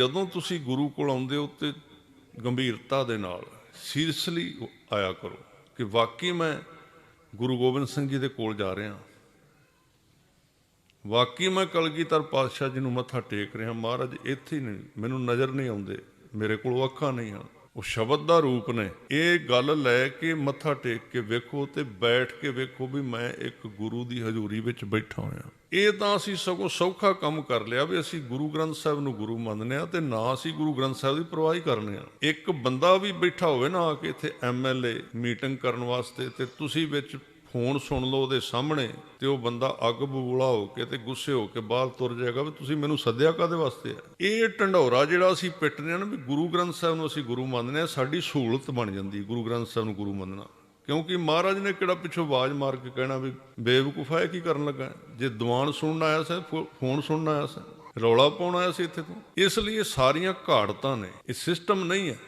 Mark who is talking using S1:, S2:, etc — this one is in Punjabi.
S1: ਜਦੋਂ ਤੁਸੀਂ ਗੁਰੂ ਕੋਲ ਆਉਂਦੇ ਹੋ ਤੇ ਗੰਭੀਰਤਾ ਦੇ ਨਾਲ ਸੀਰੀਅਸਲੀ ਆਇਆ ਕਰੋ ਕਿ ਵਾਕਈ ਮੈਂ ਗੁਰੂ ਗੋਬਿੰਦ ਸਿੰਘ ਜੀ ਦੇ ਕੋਲ ਜਾ ਰਿਹਾ ਵਾਕਈ ਮੈਂ ਕਲਗੀਧਰ ਪਾਤਸ਼ਾਹ ਜੀ ਨੂੰ ਮੱਥਾ ਟੇਕ ਰਿਹਾ ਮਹਾਰਾਜ, ਇੱਥੇ ਹੀ ਨਹੀਂ, ਮੈਨੂੰ ਨਜ਼ਰ ਨਹੀਂ ਆਉਂਦੇ, ਮੇਰੇ ਕੋਲ ਅੱਖਾਂ ਨਹੀਂ ਹਨ। ਉਹ ਸ਼ਬਦ ਦਾ ਰੂਪ ਨੇ। ਇਹ ਗੱਲ ਲੈ ਕੇ ਮੱਥਾ ਟੇਕ ਕੇ ਵੇਖੋ ਤੇ ਬੈਠ ਕੇ ਵੇਖੋ ਵੀ ਮੈਂ ਇੱਕ ਗੁਰੂ ਦੀ ਹਜ਼ੂਰੀ ਵਿੱਚ ਬੈਠਾ ਹੋਇਆ। ਇਹ ਤਾਂ ਅਸੀਂ ਸਗੋਂ ਸੌਖਾ ਕੰਮ ਕਰ ਲਿਆ ਵੀ ਅਸੀਂ ਗੁਰੂ ਗ੍ਰੰਥ ਸਾਹਿਬ ਨੂੰ ਗੁਰੂ ਮੰਨਦੇ ਆ ਤੇ ਨਾ ਅਸੀਂ ਗੁਰੂ ਗ੍ਰੰਥ ਸਾਹਿਬ ਦੀ ਪਰਵਾਹੀ ਹੀ ਕਰਨੇ ਆ ਇੱਕ ਬੰਦਾ ਵੀ ਬੈਠਾ ਹੋਵੇ ਨਾ ਆ ਕੇ ਇੱਥੇ ਐਮਐਲਏ ਮੀਟਿੰਗ ਕਰਨ ਵਾਸਤੇ ਤੇ ਤੁਸੀਂ ਵਿੱਚ ਫੋਨ ਸੁਣ ਲਓ ਉਹਦੇ ਸਾਹਮਣੇ ਤੇ ਉਹ ਬੰਦਾ ਅੱਗ ਬਬੂਲਾ ਹੋ ਕੇ ਤੇ ਗੁੱਸੇ ਹੋ ਕੇ ਬਾਹਰ ਤੁਰ ਜਾਏਗਾ ਵੀ ਤੁਸੀਂ ਮੈਨੂੰ ਸੱਦਿਆ ਕਾਦੇ ਵਾਸਤੇ ਆ? ਇਹ ਢੰਡੋਰਾ ਜਿਹੜਾ ਅਸੀਂ ਪਿੱਟਦੇ ਆ ਨਾ ਵੀ ਗੁਰੂ ਗ੍ਰੰਥ ਸਾਹਿਬ ਨੂੰ ਅਸੀਂ ਗੁਰੂ ਮੰਨਦੇ ਆ ਸਾਡੀ ਸਹੂਲਤ ਬਣ ਜਾਂਦੀ ਗੁਰੂ ਗ੍ਰੰਥ ਸਾਹਿਬ ਨੂੰ ਗੁਰੂ ਮੰਨਣਾ। ਕਿਉਂਕਿ ਮਹਾਰਾਜ ਨੇ ਕਿਹੜਾ ਪਿੱਛੋਂ ਆਵਾਜ਼ ਮਾਰ ਕੇ ਕਹਿਣਾ ਵੀ ਬੇਵਕੂਫ ਹੈ ਕੀ ਕਰਨ ਲੱਗਾ ਜੇ ਦੀਵਾਨ ਸੁਣਨ ਆਇਆ ਸੀ, ਫੋ- ਫੋਨ ਸੁਣਨ ਆਇਆ ਸੀ, ਰੌਲਾ ਪਾਉਣ ਆਇਆ ਸੀ ਇੱਥੇ ਤੋਂ। ਇਸ ਲਈ ਇਹ ਸਾਰੀਆਂ ਘਾੜਤਾਂ ਨੇ, ਇਹ ਸਿਸਟਮ ਨਹੀਂ ਹੈ।